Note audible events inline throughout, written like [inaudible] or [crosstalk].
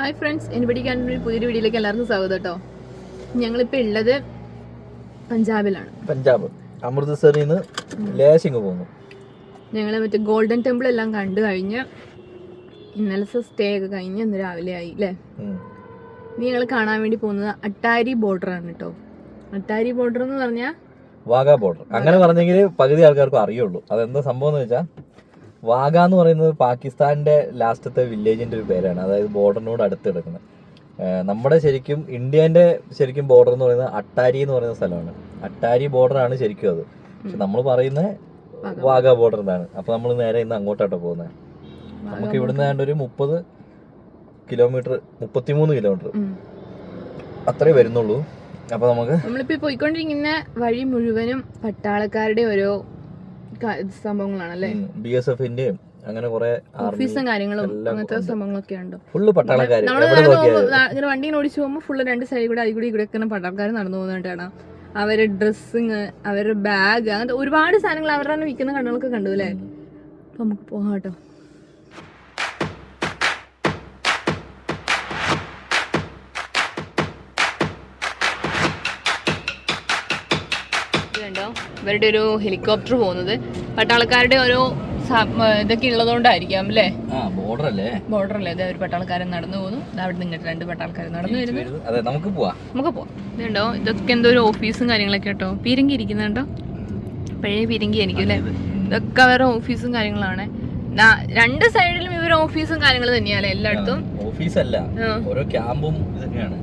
Hi friends anybody കാനൊരു പുതിയൊരു വീഡിയോയിലേക്ക് എല്ലാവർക്കും സ്വാഗതം കേട്ടോ ഞങ്ങളിപ്പോൾ ഉള്ളത് പഞ്ചാബിലാണ്. പഞ്ചാബ്. അമൃത്സറിൽ നിന്ന് ലേശിങ് പോകുന്നു. ഞങ്ങൾ മറ്റേ ഗോൾഡൻ ടെമ്പിൾ എല്ലാം കണ്ടു കഴിഞ്ഞ് ഇന്നലത്തെ സ്റ്റേ ഒക്കെ കഴിഞ്ഞ് ഇന്ന് രാവിലെ ആയി അല്ലേ. ഇനി ഞങ്ങൾ കാണാൻ വേണ്ടി പോകുന്നത് അട്ടാരി ബോർഡർ ആണ് കേട്ടോ അട്ടാരി ബോർഡർ എന്ന് പറഞ്ഞാൽ വാഗ ബോർഡർ അങ്ങനെ പറഞ്ഞെങ്കിൽ പകുതി ആൾക്കാർക്കും അറിയുള്ളൂ. അതെന്താ സംഭവം എന്ന് വെച്ചാൽ വാഗ എന്ന് പറയുന്നത് പാകിസ്ഥാന്റെ ലാസ്റ്റത്തെ വില്ലേജിന്റെ ഒരു പേരാണ്. അതായത് ബോർഡറിനോട് അടുത്ത് കിടക്കുന്നത്. നമ്മുടെ ശരിക്കും ഇന്ത്യന്റെ ശരിക്കും ബോർഡർ എന്ന് പറയുന്നത് അട്ടാരി എന്ന് പറയുന്ന സ്ഥലമാണ്. അട്ടാരി ബോർഡറാണ് ആണ് ശരിക്കും അത്. പക്ഷെ നമ്മൾ പറയുന്നത് വാഗ ബോർഡർ എന്നാണ് അപ്പൊ നമ്മൾ നേരെ ഇന്ന് അങ്ങോട്ടാട്ടോ പോകുന്നത് നമുക്ക് ഇവിടുന്ന് ഏതാണ്ട് ഒരു മുപ്പത് കിലോമീറ്റർ മുപ്പത്തിമൂന്ന് കിലോമീറ്റർ അത്രേ വരുന്നുള്ളൂ. അപ്പൊ നമുക്ക് നമ്മളിപ്പോ പോയിക്കൊണ്ടിരിക്കുന്ന വഴി മുഴുവനും പട്ടാളക്കാരുടെ ഓരോ ക- സംഭവങ്ങളാണല്ലേ? ബി എസ് എഫിന്റെയും അങ്ങനെ കുറെ ഓഫീസും കാര്യങ്ങളും അങ്ങനത്തെ സംഭവങ്ങളൊക്കെ ഉണ്ടോ. ഫുള്ള് നോക്കിയാലും. ഇങ്ങനെ വണ്ടി ഓടിച്ചു പോകുമ്പോൾ ഫുള്ള് രണ്ട് സൈഡിൽ കൂടെ അതിൽ കൂടി ഇവിടെ പട്ടാൾക്കാർ നടന്നു പോകുന്നതായിട്ടാണ് അവരുടെ ഡ്രസ്സിങ് അവരുടെ ബാഗ് അങ്ങനത്തെ ഒരുപാട് സാധനങ്ങൾ അവരുടെ തന്നെ വിൽക്കുന്ന കണ്ണുകളൊക്കെ കണ്ടു അല്ലേ? അപ്പൊ നമുക്ക് പോകാം കേട്ടോ. ഇവരുടെ ഒരു ഹെലികോപ്റ്റർ പോകുന്നത്. പട്ടാളക്കാരുടെ ഓരോ ഇതൊക്കെ ഉള്ളതുകൊണ്ടായിരിക്കാം അല്ലേ? ബോർഡർ അല്ലേ? ബോർഡർ അല്ലേ അതെ ഒരു പട്ടാൾക്കാരൻ നടന്നു പോകുന്നു. അവിടെ നിങ്ങട്ട് രണ്ട് പട്ടാൾക്കാർ നടന്നു വരുന്നു. അതെ നമുക്ക് പോവാ. നമുക്ക് പോവാം. ഇതുണ്ടോ ഇതൊക്കെ എന്തോ ഒരു ഓഫീസും കാര്യങ്ങളൊക്കെ കേട്ടോ. പീരങ്കി ഇരിക്കുന്നുണ്ടോ പഴയ പീരങ്കി ആയിരിക്കും അല്ലേ? ഇതൊക്കെ അവരുടെ ഓഫീസും കാര്യങ്ങളാണ്. രണ്ട് സൈഡിലും ഇവർ ഓഫീസും കാര്യങ്ങളും തന്നെയാ എല്ലായിടത്തും? ഓഫീസ് അല്ല. ഓരോ ക്യാമ്പും ഇതൊക്കെയാണ്.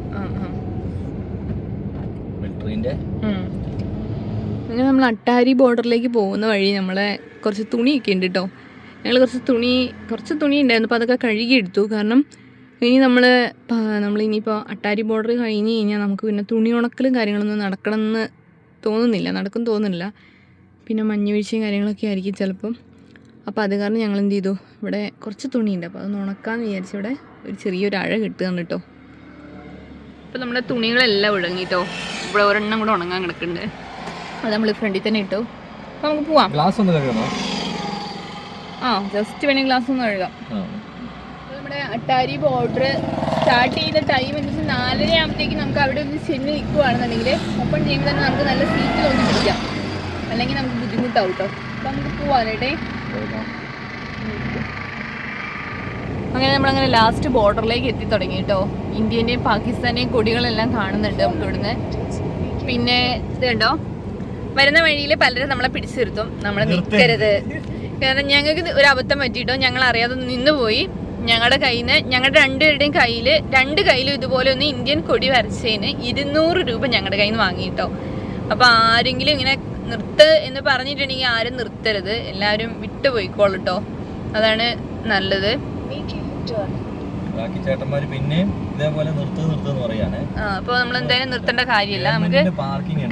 മിലിറ്ററിന്റെ. അങ്ങനെ നമ്മൾ അട്ടാരി ബോർഡറിലേക്ക് പോകുന്ന വഴി നമ്മളെ കുറച്ച് തുണിയൊക്കെ ഉണ്ട് കേട്ടോ ഞങ്ങൾ കുറച്ച് തുണി കുറച്ച് തുണി ഉണ്ടായിരുന്നു. അപ്പോൾ അതൊക്കെ കഴുകിയെടുത്തു കാരണം ഇനി നമ്മൾ നമ്മൾ ഇനിയിപ്പോൾ അട്ടാരി ബോർഡർ കഴിഞ്ഞ് കഴിഞ്ഞാൽ നമുക്ക് പിന്നെ തുണി ഉണക്കലും കാര്യങ്ങളൊന്നും നടക്കണമെന്ന് തോന്നുന്നില്ല. നടക്കും തോന്നുന്നില്ല. പിന്നെ മഞ്ഞ് വീഴ്ചയും കാര്യങ്ങളൊക്കെ ആയിരിക്കും ചിലപ്പം. അപ്പോൾ അത് കാരണം ഞങ്ങൾ എന്ത് ചെയ്തു? ഇവിടെ കുറച്ച് തുണിയുണ്ട് അപ്പോൾ അതൊന്ന് ഉണക്കാമെന്ന് വിചാരിച്ച് ഇവിടെ ഒരു ചെറിയൊരു അഴ കിട്ടുകയാണ് കേട്ടോ അപ്പോൾ നമ്മുടെ തുണികളെല്ലാം ഉഴങ്ങിയിട്ടോ ഇവിടെ ഒരെണ്ണം കൂടെ ഉണങ്ങാൻ കിടക്കുന്നുണ്ട്. അത് നമ്മൾ ഫ്രണ്ടിൽ തന്നെ ഇട്ടു. അപ്പോൾ നമുക്ക് പോവാം. ഗ്ലാസ് ഒന്ന് കഴുകണോ? ആ ജസ്റ്റ് വേണമെങ്കിൽ ഗ്ലാസ് ഒന്ന് കഴുകാം. നമ്മുടെ അട്ടാരി ബോർഡർ സ്റ്റാർട്ട് ചെയ്ത ടൈം എന്ന് വെച്ചാൽ നാലര ആകുമ്പോഴത്തേക്ക് നമുക്ക് അവിടെ ഒന്ന് ചെന്ന് നിൽക്കുവാണെന്നുണ്ടെങ്കിൽ ഓപ്പൺ ചെയ്യുമ്പോൾ തന്നെ നമുക്ക് നല്ല സീറ്റ് തോന്നി പിടിക്കാം. അല്ലെങ്കിൽ നമുക്ക് ബുദ്ധിമുട്ടാവും കേട്ടോ അപ്പം നമുക്ക് പോവാനേട്ടെ അങ്ങനെ നമ്മളങ്ങനെ ലാസ്റ്റ് ബോർഡറിലേക്ക് എത്തി തുടങ്ങി കേട്ടോ ഇന്ത്യന്റെയും പാകിസ്ഥാന്റെയും കൊടികളെല്ലാം കാണുന്നുണ്ട് നമുക്ക് ഇവിടുന്ന്. പിന്നെ ഇത് കണ്ടോ? വരുന്ന വഴിയിൽ പലരും നമ്മളെ പിടിച്ചു നിർത്തും. നമ്മൾ നിൽക്കരുത് കാരണം ഞങ്ങൾക്ക് ഒരു അബദ്ധം പറ്റിയിട്ടോ ഞങ്ങൾ അറിയാതെ നിന്നുപോയി ഞങ്ങളുടെ കയ്യിൽ നിന്ന് ഞങ്ങളുടെ രണ്ടുപേരുടെയും കയ്യിൽ രണ്ട് കയ്യിലും ഇതുപോലെ ഒന്ന് ഇന്ത്യൻ കൊടി വരച്ചതിന് ഇരുന്നൂറ് രൂപ ഞങ്ങളുടെ കയ്യിൽ നിന്ന് വാങ്ങിയിട്ടോ. അപ്പോൾ ആരെങ്കിലും ഇങ്ങനെ നിർത്ത് എന്ന് പറഞ്ഞിട്ടുണ്ടെങ്കിൽ ആരും നിർത്തരുത്. എല്ലാവരും വിട്ടുപോയിക്കോളട്ടോ അതാണ് നല്ലത്. ബാക്കി ചേട്ടന്മാര് പിന്നെയും ഇതേപോലെ നിർത്ത് നിർത്തുന്ന് പറയാണ്. അപ്പോൾ നമ്മൾ എന്തായാലും നിർത്തേണ്ട കാര്യമില്ല. നമുക്ക്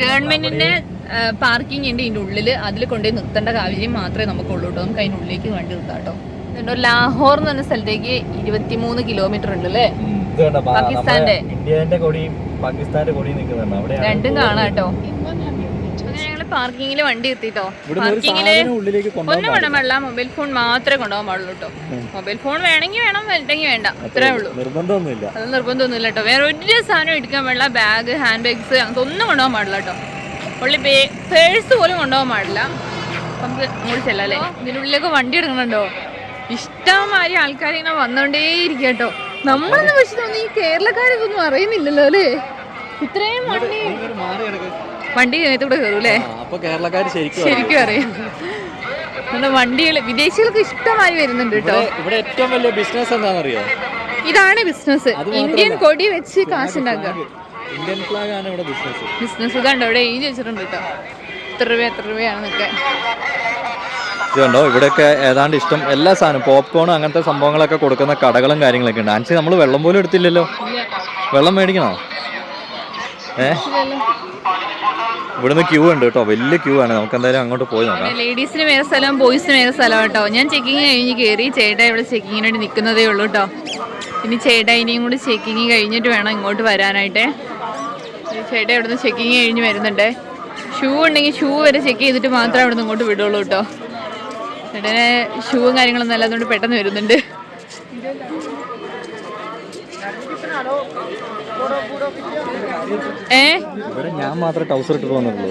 ഗവൺമെന്റിന്റെ പാർക്കിംഗ് ഉണ്ട്. ഇതിന്റെ ഉള്ളിൽ അതിൽ കൊണ്ടുപോയി നിർത്തേണ്ട കാര്യം മാത്രമേ നമുക്കുള്ളൂ കേട്ടോ. നമുക്ക് അതിന്റെ ഉള്ളിലേക്ക് വണ്ടി നിർത്താം കേട്ടോ. ലാഹോർ എന്ന് പറഞ്ഞ സ്ഥലത്തേക്ക് ഇരുപത്തിമൂന്ന് കിലോമീറ്റർ ഉണ്ട് അല്ലേ? പാകിസ്ഥാന്റെ. ഇന്ത്യന്റെ കൊടിയും പാകിസ്ഥാന്റെ കൊടിയും നിൽക്കുന്നുണ്ട്. രണ്ടും കാണാം കേട്ടോ. പാർക്കിങ്ങിൽ വണ്ടി എത്തിട്ടോ? പാർക്കിങ്ങിൽ ഉള്ളിലേക്ക് ഒന്നും വേണം. വെള്ളം മൊബൈൽ ഫോൺ മാത്രമേ കൊണ്ടുപോകാൻ പാടുള്ളൂ കേട്ടോ. മൊബൈൽ ഫോൺ വേണമെങ്കിൽ വേണം വേണ്ടെങ്കിൽ വേണ്ട. അത്രേ ഉള്ളൂ. നിർബന്ധമൊന്നുമില്ല. അത് നിർബന്ധമൊന്നുമില്ല കേട്ടോ. വേറെ ഒരു സാധനം എടുക്കാൻ പാടില്ല. ബാഗ് ഹാൻഡ് ബാഗ്സ് അങ്ങനത്തെ ഒന്നും കൊണ്ടുപോകാൻ പാടില്ല കേട്ടോ. ഉള്ളി പേഴ്സ് പോലും കൊണ്ടുപോകാൻ പാടില്ല. നമുക്ക് അങ്ങോട്ട് ചെല്ലല്ലേ ഇതിനുള്ളിലേക്ക് വണ്ടി എടുക്കണുണ്ടോ? ഇഷ്ടമാതിരി ആൾക്കാർ ഇങ്ങനെ വന്നോണ്ടേ ഇരിക്കുക കേട്ടോ. നമ്മളൊന്നും പക്ഷെ തോന്നുന്നു ഈ കേരളക്കാരൊന്നും അറിയുന്നില്ലല്ലോ അല്ലേ? ഇത്രയും വണ്ടി വണ്ടി ഇതിനകത്തൂടെ കയറും അല്ലേ അപ്പൊ കേരളക്കാർ ശരിക്കും ശരിക്കും അറിയാം. നമ്മുടെ വണ്ടികൾ വിദേശികൾക്ക് ഇഷ്ടമായി വരുന്നുണ്ട് കേട്ടോ. ഇവിടെ ഏറ്റവും വലിയ ബിസിനസ് എന്താണെന്നറിയോ? ഇതാണ് ബിസിനസ് ഇന്ത്യൻ കൊടി വെച്ച് കാശുണ്ടാക്കുക ഇന്ത്യൻ ഫ്ലാഗ് ആണ് ഇവിടെ ബിസിനസ് ബിസിനസ് ഇതുണ്ടോ ഇവിടെ എഴുതി വെച്ചിട്ടുണ്ട് കേട്ടോ. എത്ര രൂപ എത്ര രൂപയാണെന്നൊക്കെ. ഇതുണ്ടോ ഇവിടെയൊക്കെ ഏതാണ്ട് ഇഷ്ടം എല്ലാ സാധനം പോപ്കോൺ അങ്ങനത്തെ സംഭവങ്ങളൊക്കെ കൊടുക്കുന്ന കടകളും കാര്യങ്ങളൊക്കെ ഉണ്ട്. ആൻസി നമ്മൾ വെള്ളം പോലും എടുത്തില്ലല്ലോ. വെള്ളം മേടിക്കണോ? ഇവിടുന്ന് ക്യൂ ഉണ്ട് കേട്ടോ. വലിയ ക്യൂ ആണ്. നമുക്ക് എന്തായാലും അങ്ങോട്ട് പോയി നോക്കാം. ലേഡീസിന് വേറെ സ്ഥലം ബോയ്സിന് വേറെ സ്ഥലം കേട്ടോ. ഞാൻ ചെക്കിങ് കഴിഞ്ഞ് കയറി ചേട്ടാ ഇവിടെ ചെക്കിങ്ങിന് വേണ്ടി നിൽക്കുന്നതേ ഉള്ളൂ കേട്ടോ. ഇനി ചേട്ടാ ഇനിയും കൂടി ചെക്കിങ് കഴിഞ്ഞിട്ട് വേണം ഇങ്ങോട്ട് വരാനായിട്ട്. ചേട്ടാ ഇവിടുന്ന് ചെക്കിങ് കഴിഞ്ഞ് വരുന്നുണ്ടേ. ഷൂ ഉണ്ടെങ്കിൽ ഷൂ വരെ ചെക്ക് ചെയ്തിട്ട് മാത്രമേ ഇവിടുന്ന് ഇങ്ങോട്ട് വിടുള്ളൂ കേട്ടോ. ചേട്ടന് ഷൂവും കാര്യങ്ങളൊന്നും അല്ലാത്തതുകൊണ്ട് പെട്ടെന്ന് വരുന്നുണ്ട്. ഏ? ഞാൻ മാത്രമേ ടൗസർ ഇട്ടിട്ട് വന്നിട്ടുള്ളൂ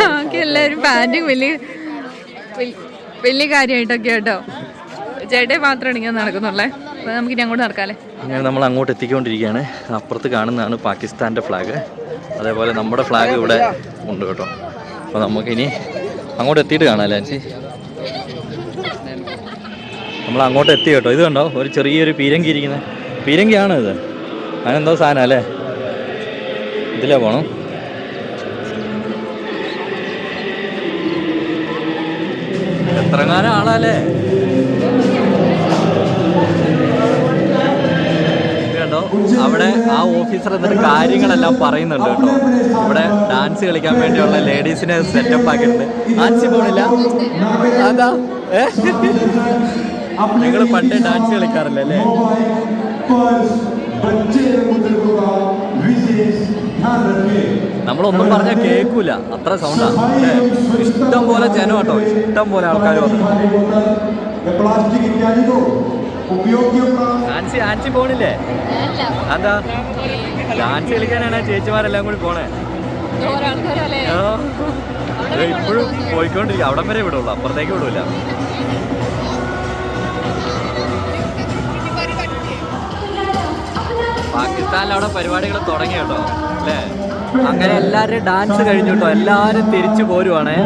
ബാക്കി എല്ലാവരും പാന്റും വലിയ വലി- വലിയ കാര്യമായിട്ടൊക്കെ കേട്ടോ ചേട്ടേ മാത്രമാണ് ഇങ്ങനെ നടക്കുന്നുള്ളേ. അപ്പൊ നമുക്ക് ഇനി അങ്ങോട്ട് നടക്കാല്ലേ അങ്ങനെ നമ്മൾ അങ്ങോട്ട് എത്തിക്കൊണ്ടിരിക്കുകയാണ്. അപ്പുറത്ത് കാണുന്നതാണ് പാകിസ്ഥാന്റെ ഫ്ലാഗ് അതേപോലെ നമ്മുടെ ഫ്ലാഗ് ഇവിടെ ഉണ്ട് കേട്ടോ. അപ്പോൾ നമുക്കിനി അങ്ങോട്ട് എത്തിയിട്ട് കാണാം അല്ലേ ആൻസി നമ്മൾ അങ്ങോട്ട് എത്തി കേട്ടോ. ഇത് കണ്ടോ? ഒരു ചെറിയൊരു പീരങ്കി ഇരിക്കുന്നത് പീരങ്കിയാണോ ഇത്? അതിനെന്തോ സാധനം അല്ലേ? ഇതിലേ പോണം. എത്രങ്ങാനും ആളല്ലേ? ഇത് കണ്ടോ അവിടെ ആ ഓഫീസർ എന്നിട്ട് കാര്യങ്ങളെല്ലാം പറയുന്നുണ്ട് കേട്ടോ. ഇവിടെ ഡാൻസ് കളിക്കാൻ വേണ്ടിയുള്ള ലേഡീസിനെ സെറ്റപ്പ് ആക്കിയിട്ടുണ്ട്. ഡാൻസ് പോണില്ല. അതാ നിങ്ങൾ പണ്ട് ഡാൻസ് കളിക്കാറില്ലേ അല്ലേ? നമ്മളൊന്നും പറഞ്ഞാൽ കേൾക്കൂല അത്ര സൗണ്ടാണ് ഇഷ്ടം പോലെ ജനം കേട്ടോ. ഇഷ്ടം പോലെ ആൾക്കാർ ആൻസി ആൻസി പോണില്ലേ? എന്താ ഡാൻസ് കളിക്കാനാണ് ചേച്ചിമാരെല്ലാം കൂടി പോണേ. ഇപ്പോഴും പോയിക്കൊണ്ടിരിക്കും. അവിടം വരെ വിടുള്ളൂ. അപ്പുറത്തേക്ക് വിടൂല. [laughs] പാകിസ്ഥാനിൽ അവിടെ പരിപാടികൾ തുടങ്ങി കേട്ടോ അല്ലേ? അങ്ങനെ എല്ലാവരും ഡാൻസ് കഴിഞ്ഞു കേട്ടോ. എല്ലാവരും തിരിച്ചു പോരുവാണേ.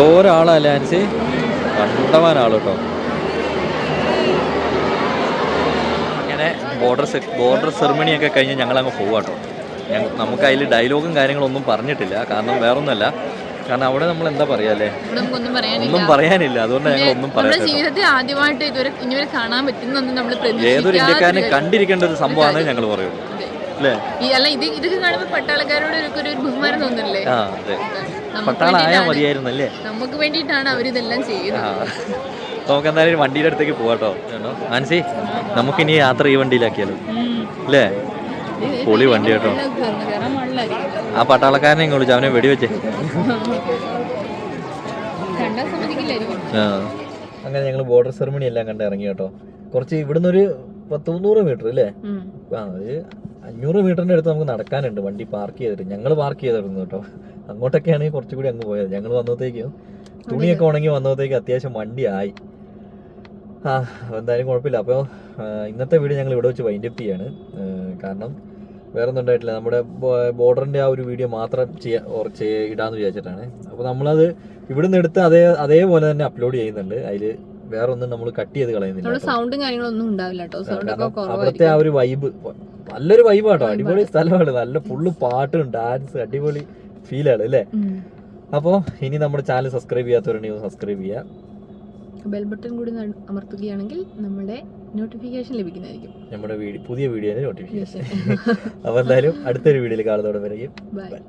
എന്തോ ഒരാളല്ലേ ആൻസി കണ്ടവാൻ ആൾ കേട്ടോ അങ്ങനെ ബോർഡർ ബോർഡർ സെറിമണി ഒക്കെ കഴിഞ്ഞ് ഞങ്ങൾ അങ്ങ് പോവാട്ടോ ഞങ്ങൾ നമുക്ക് അതിൽ ഡയലോഗും കാര്യങ്ങളൊന്നും പറഞ്ഞിട്ടില്ല. കാരണം വേറൊന്നുമല്ല. കാരണം അവിടെ നമ്മൾ എന്താ പറയാ അല്ലേ? ഒന്നും പറയാനില്ല. അതുകൊണ്ട് ഞങ്ങൾ ഒന്നും പറയാം ആദ്യമായിട്ട് ഇതുവരെ കാണാൻ ഏതൊരു ഇന്ത്യക്കാരനെ കണ്ടിരിക്കേണ്ട ഒരു സംഭവമാണ് ഞങ്ങൾ പറയുള്ളൂ. അല്ലേ? ഇത് ഇതൊക്കെ കാണുമ്പോൾ പട്ടാളക്കാരോട് ഒരു ബഹുമാനം തോന്നുന്നില്ലേ? ആ അതെ. പട്ടാളായാൽ വേണ്ടിയിട്ടാണ്. മതിയായിരുന്നല്ലേ? നമുക്ക് വേണ്ടിയിട്ടാണ് അവരിതെല്ലാം ചെയ്യുന്നത്. നമുക്ക് എന്തായാലും വണ്ടിയുടെ അടുത്തേക്ക് പോവാട്ടോ ആൻസി നമുക്കിനി യാത്ര ഈ വണ്ടിയിലാക്കിയാലോ. അല്ലേ? പൊളി വണ്ടി കേട്ടോ. ആ പട്ടാളക്കാരനെ ഇങ്ങ് വിളിച്ചു അവനെ വെടിവെച്ചേ. ആ. അങ്ങനെ ഞങ്ങൾ ബോർഡർ സെറിമണി എല്ലാം കണ്ട് ഇറങ്ങി കേട്ടോ. കുറച്ച് ഇവിടുന്ന് ഒരു പത്ത് മുന്നൂറ് മീറ്റർ അല്ലേ. ആ ഒരു അഞ്ഞൂറ് മീറ്ററിന്റെ അടുത്ത് നമുക്ക് നടക്കാനുണ്ട്. വണ്ടി പാർക്ക് ചെയ്തിട്ട്. ഞങ്ങൾ പാർക്ക് ചെയ്തിരുന്നു കേട്ടോ. അങ്ങോട്ടൊക്കെയാണെങ്കിൽ കുറച്ചുകൂടി അങ്ങ് പോയത് ഞങ്ങൾ വന്നപ്പോഴത്തേക്കും തുണിയൊക്കെ ഉണങ്ങി വന്നപ്പോഴത്തേക്ക് അത്യാവശ്യം വണ്ടി ആയി ആ എന്തായാലും കുഴപ്പമില്ല. അപ്പോൾ ഇന്നത്തെ വീഡിയോ ഞങ്ങൾ ഇവിടെ വെച്ച് വൈൻഡപ്പ് ചെയ്യാണ്. കാരണം വേറെ ഒന്നും ഉണ്ടായിട്ടില്ല. നമ്മുടെ ബോർഡറിന്റെ ആ ഒരു വീഡിയോ മാത്രം ചെയ്യാ ഓർ ചെയ്യ- ഇടാന്ന് വിചാരിച്ചിട്ടാണ്. അപ്പോൾ നമ്മളത് ഇവിടുന്ന് എടുത്ത് അതേ അതേപോലെ തന്നെ അപ്ലോഡ് ചെയ്യുന്നുണ്ട്. അതിൽ വേറെ ഒന്നും നമ്മൾ കട്ട് ചെയ്ത് കളയുന്നില്ല സൗണ്ടും കാര്യങ്ങളൊന്നും ഉണ്ടാവില്ല കേട്ടോ. അവിടുത്തെ ആ ഒരു വൈബ് നല്ലൊരു വൈബാട്ടോ അടിപൊളി സ്ഥലമാണ്. നല്ല ഫുള്ള് പാട്ടും ഡാൻസ് അടിപൊളി ഫീലാണ് അല്ലേ? അപ്പോ അപ്പോൾ ഇനി നമ്മുടെ ചാനൽ സബ്സ്ക്രൈബ് ചെയ്യാത്തവരുണ്ടെങ്കിൽ സബ്സ്ക്രൈബ് ചെയ്യുക ബെൽ ബട്ടൺ കൂടി അമർത്തുകയാണെങ്കിൽ നമ്മുടെ നോട്ടിഫിക്കേഷൻ ലഭിക്കുന്നതായിരിക്കും. നമ്മുടെ പുതിയ വീഡിയോയുടെ നോട്ടിഫിക്കേഷൻ അപ്പോൾ എന്തായാലും അടുത്തൊരു വീഡിയോയിൽ കാണുന്നതോടെ വരെയും ബൈ ബൈ